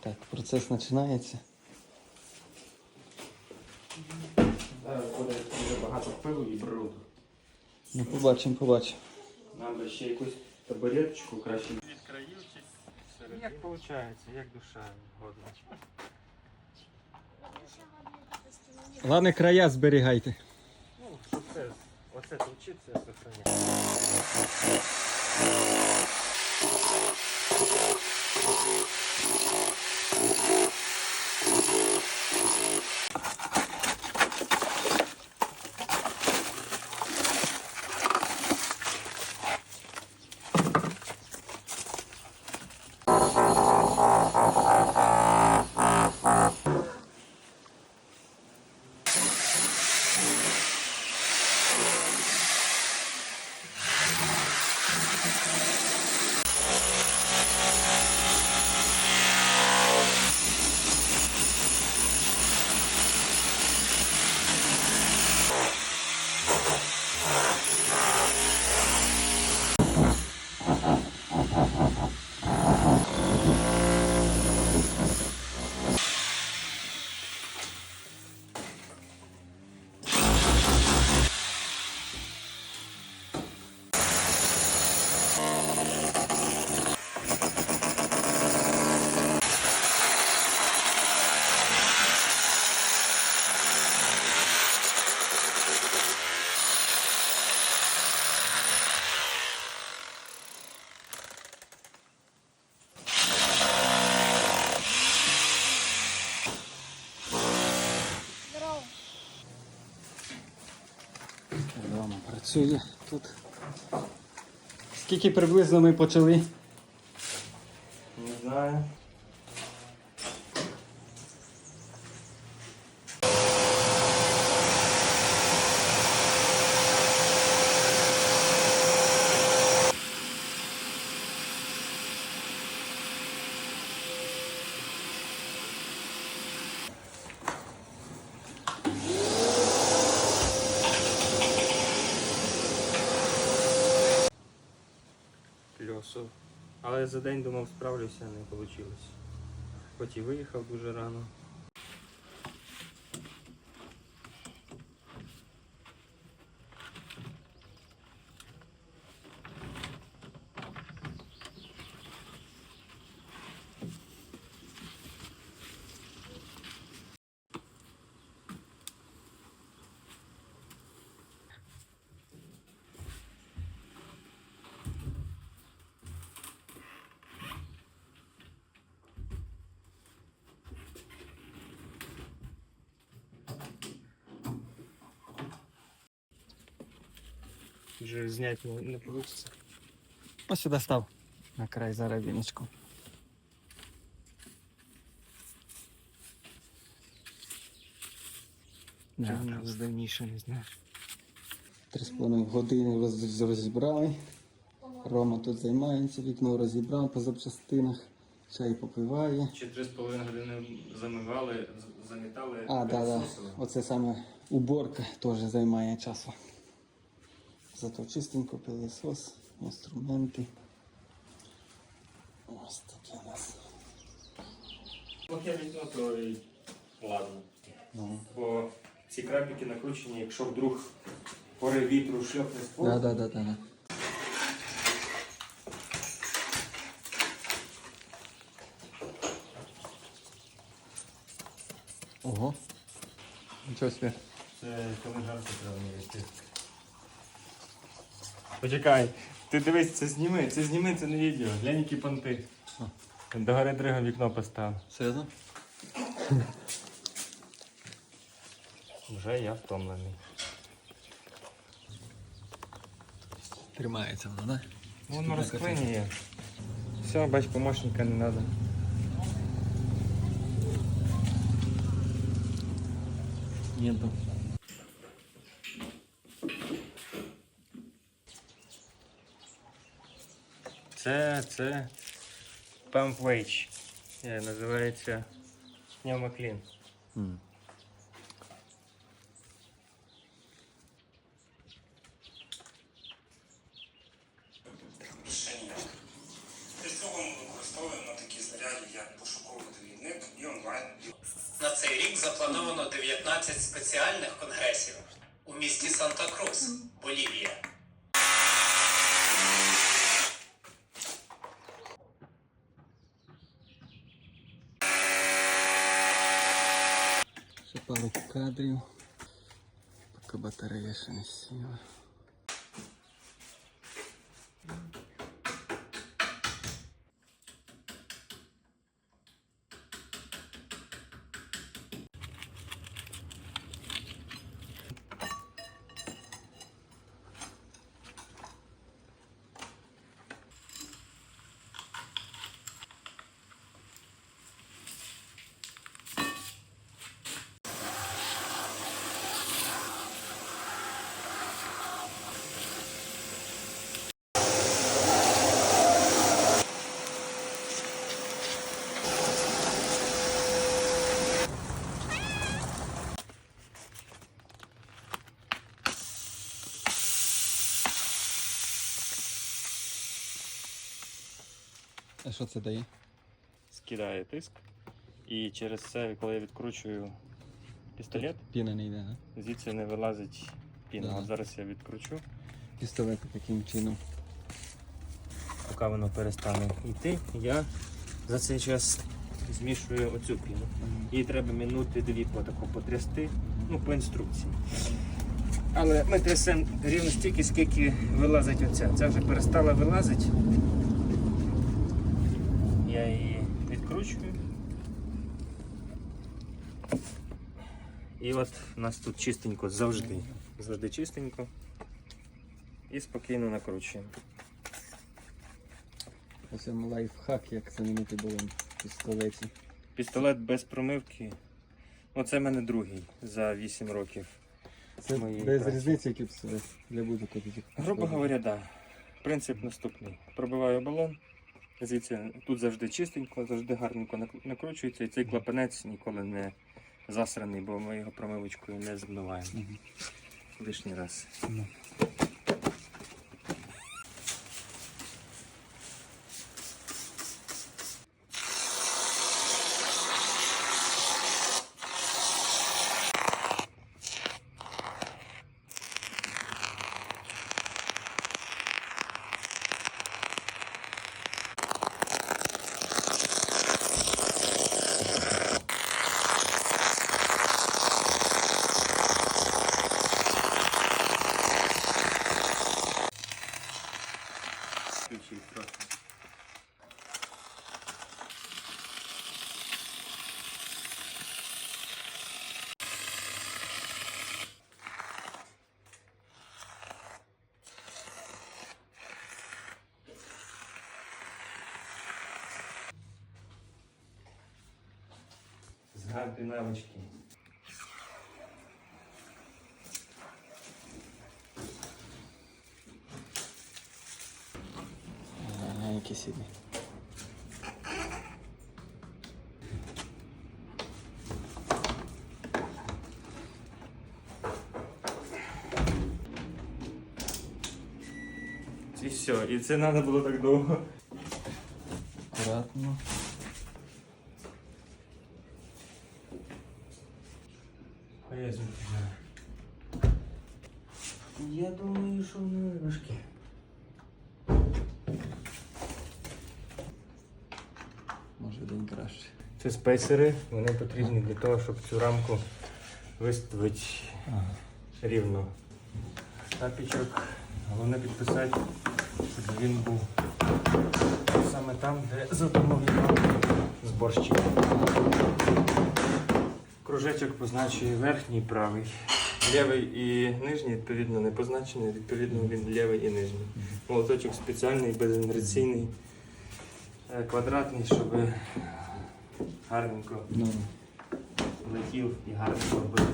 Так, процес починається. Зараз буде дуже багато пилу і бруду. Ну, побачимо, побачимо. Нам би ще якусь табуреточку краще. Від країв чи серед. Як виходить, як душа годна. Головне, края зберігайте. Ну, щоб це, оце толчиться, сохраняє. Рома працює тут. Скільки приблизно ми почали? Не знаю. Плюсу. Але за день думав справлюся, не вийшло. Хоч і виїхав дуже рано. Вже зняти не, не вийде. Ось сюди став. На край зараз віночку. Чого просто давніше, не знаю. Три з половиною години роз- розібрали. Рома тут займається, вікно розібрав по запчастинах, чай попиває. Ще 3,5 години замивали, замітали. А, так, да, да. Оце саме уборка теж займає часу. Зато чистенько пилосос, інструменти. Ось таке у нас. Поки вікно, то і ладно. Ну. Бо ці крапики накручені, якщо вдруг порив вітру шльопне ствол, Да, да, да, да, да. Ого. Нічого собі. це коли жарко треба не йти. Почекай, ти дивись, це зніми, це зніми, це не відео. Глянь, які понти. До гори дрига вікно поставив. Серйозно? Вже я втомлений. Тримається воно, да? Воно розклинює. Все, бач, помощника не треба. Нету. Це, це Pump Wage. Е, Називається пневмоклін. Для цього ми використовуємо такі заряди, як пошуковий двигун. заплановано 19 спеціальних конгресів у місті Санта-Крус, Болівія. Ще пару кадрів. Поки батарея ще не сіла. А що це дає? Скидає тиск. І через це, коли я відкручую пістолет, Піна не йде, а? звідси не вилазить піна. Да. От зараз я відкручу, Пістолет таким чином. поки воно перестане йти, я за цей час змішую оцю піну. Її треба минути дві потаку потрясти, ну, по інструкції. Але ми трясемо рівно стільки, скільки вилазить оця. Ця вже перестала вилазити. Я її відкручую. І от у нас тут чистенько завжди. Завжди чистенько. І спокійно накручуємо. Ось лайфхак, як замінити балон в пістолеті. Пістолет без промивки. Оце в мене другий за 8 років. Це без праці. різниці, який пістолет для будь-якого. Грубо говоря, да. Принцип наступний. Пробиваю балон. Звідси тут завжди чистенько, завжди гарненько накручується, і цей клапанець ніколи не засраний, бо ми його промивочкою не змиваємо. Лишній раз. Згадуй навички. А, які сіли. І все. І це треба було так довго. Акуратно. День краще. Це спейсери, вони потрібні для того, щоб цю рамку виставити Ага. рівно. Тапічок, головне підписати, щоб він був саме там, де задумав зборщик. Кружечок позначує верхній, правий. Лівий і нижній, відповідно, не позначений, відповідно, він лівий і нижній. Молоточок спеціальний, безінерційний, е, квадратний, щоб гарненько Ну, летів і гарно робив.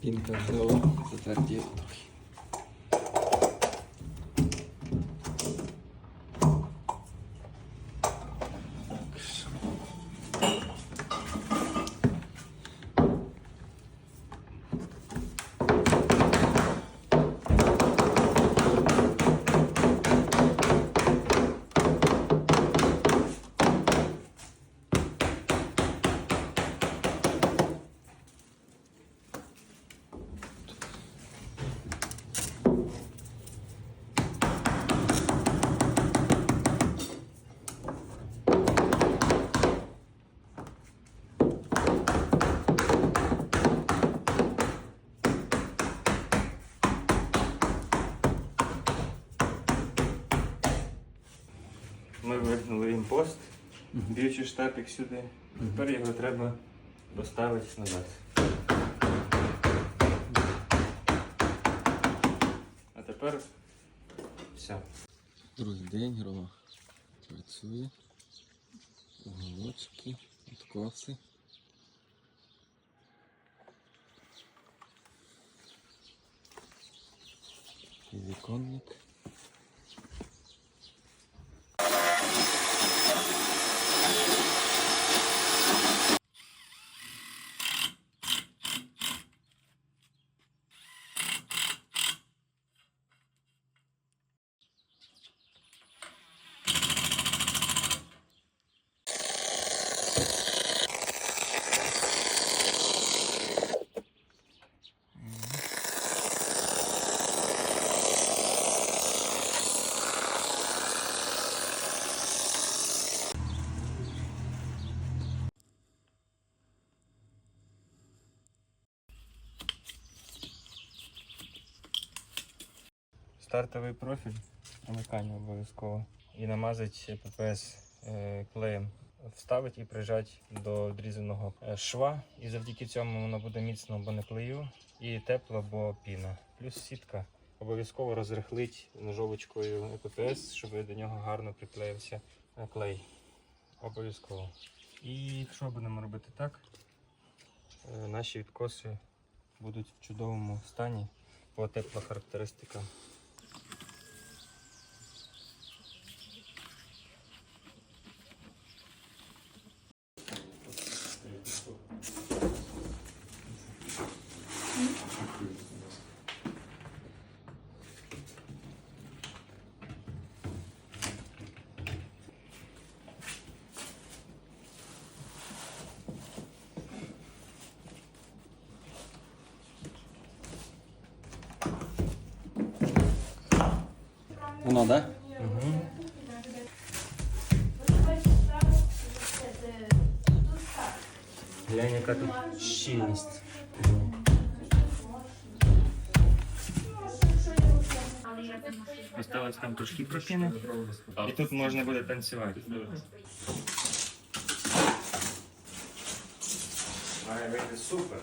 пінка взяла, затверділа трохи. Ми вигнули імпост, б'ючи штапик сюди. Тепер його треба поставити назад. А тепер все. Другий день Рома працює. Уголочки, откоси. Віконник. Стартовий профіль, замикання обов'язково. І намазати ППС е, клеєм. Вставити і прижати до відрізаного е, шва. І завдяки цьому воно буде міцно, бо не клею, і тепло, бо піна. Плюс сітка. Обов'язково розрихлить ножовочкою ППС, щоб до нього гарно приклеївся е, клей. Обов'язково. І якщо будемо робити так, наші відкоси будуть в чудовому стані по теплохарактеристикам. Воно, так? Глянь, яка тут щільність. Осталось там трошки прокини. І тут можна буде танцювати. Має вийти супер.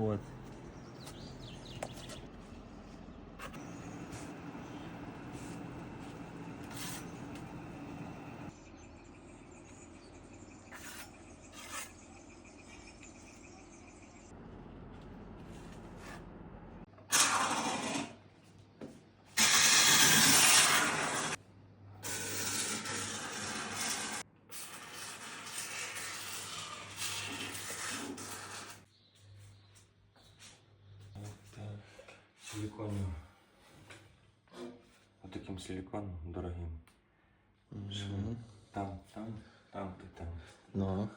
Вот. Так, силиконів. Отаким силиконом дорогим. Угу. Там, там, там і там. Ну.